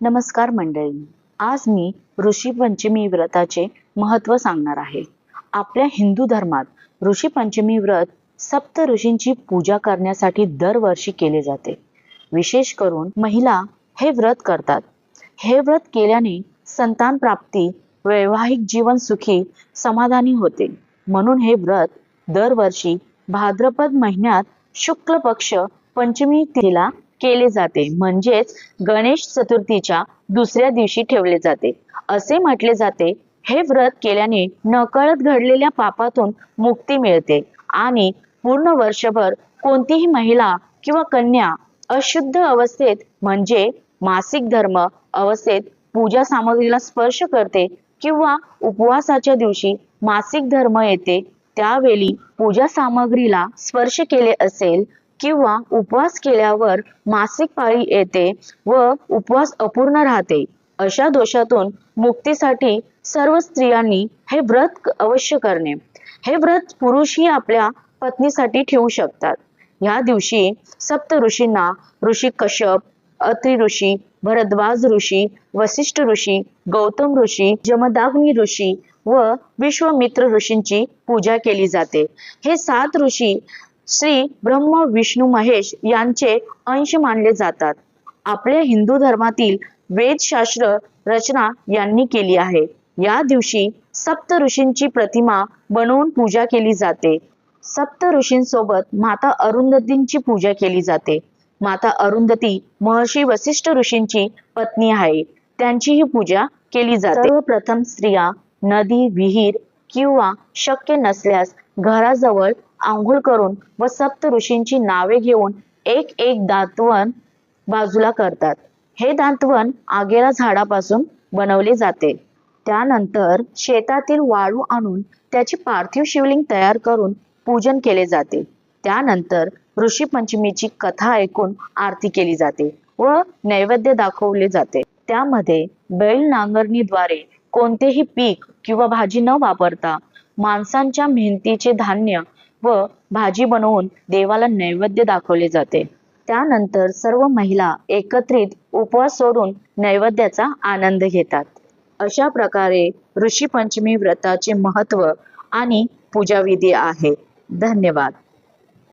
नमस्कार मंडळी. आज मी ऋषी पंचमी व्रताचे महत्त्व सांगणार आहे. आपल्या हिंदू धर्मात ऋषी पंचमी व्रत सप्त ऋषींची पूजा करण्यासाठी दरवर्षी केले जाते. विशेष करून महिला हे व्रत करतात. हे व्रत केल्याने संतान प्राप्ती वैवाहिक जीवन सुखी समाधानी होते. म्हणून हे व्रत दरवर्षी भाद्रपद महिन्यात शुक्ल पक्ष पंचमी तिला केले जाते. म्हणजेच गणेश चतुर्थीच्या दुसऱ्या दिवशी ठेवले जाते. असे म्हटले जाते हे व्रत केल्याने नकळत घडलेल्या पापातून मुक्ती मिळते आणि पूर्ण वर्षभर कोणतीही महिला किंवा कन्या अशुद्ध अवस्थेत म्हणजे मासिक धर्म अवस्थेत पूजा सामग्रीला स्पर्श करते किंवा उपवासाच्या दिवशी मासिक धर्म येते त्यावेळी पूजा सामग्रीला स्पर्श केले असेल किंवा उपवास केल्यावर मासिक पाळी येते व उपवास अपूर्ण राहते. अशा दोषातून मुक्तीसाठी सर्व स्त्रियांनी हे व्रत अवश्य करणे. हे व्रत पुरुषही आपल्या पत्नीसाठी ठेवू शकतात. या दिवशी सप्त ऋषींना ऋषी कश्यप अत्रि ऋषी भरद्वाज ऋषी वसिष्ठ ऋषी गौतम ऋषी जमदाग्नी ऋषी व विश्वमित्र ऋषींची पूजा केली जाते. हे सात ऋषी श्री ब्रह्म विष्णू महेश यांचे अंश मानले जातात. आपल्या हिंदू धर्मातील वेदशास्त्र रचना यांनी केली आहे. या दिवशी सप्त ऋषींची प्रतिमा बनवून पूजा केली जाते. सप्त ऋषींसोबत माता अरुंधतींची पूजा केली जाते. माता अरुंधती महर्षी वसिष्ठ ऋषींची पत्नी आहे. त्यांची ही पूजा केली जाते. सर्वप्रथम स्त्रिया नदी विहीर किंवा शक्य नसल्यास घराजवळ आंघोळ करून व सप्त ऋषींची नावे घेऊन एक एक दातवन बाजूला करतात. हे दातवन आगेला झाडापासून बनवले जाते. त्यानंतर शेतातील वाळू आणून त्याची पार्थिव शिवलिंग तयार करून पूजन केले जाते. त्यानंतर ऋषी पंचमीची कथा ऐकून आरती केली जाते व नैवेद्य दाखवले जाते. त्यामध्ये बैल नांगरणीद्वारे कोणतेही पीक किंवा भाजी न वापरता माणसांच्या मेहनतीचे धान्य व भाजी बनवून देवाला नैवेद्य दाखवले जाते. त्यानंतर सर्व महिला एकत्रित उपवास सोडून नैवेद्याचा आनंद घेतात. अशा प्रकारे ऋषी पंचमी व्रताचे महत्त्व आणि पूजाविधी आहे. धन्यवाद.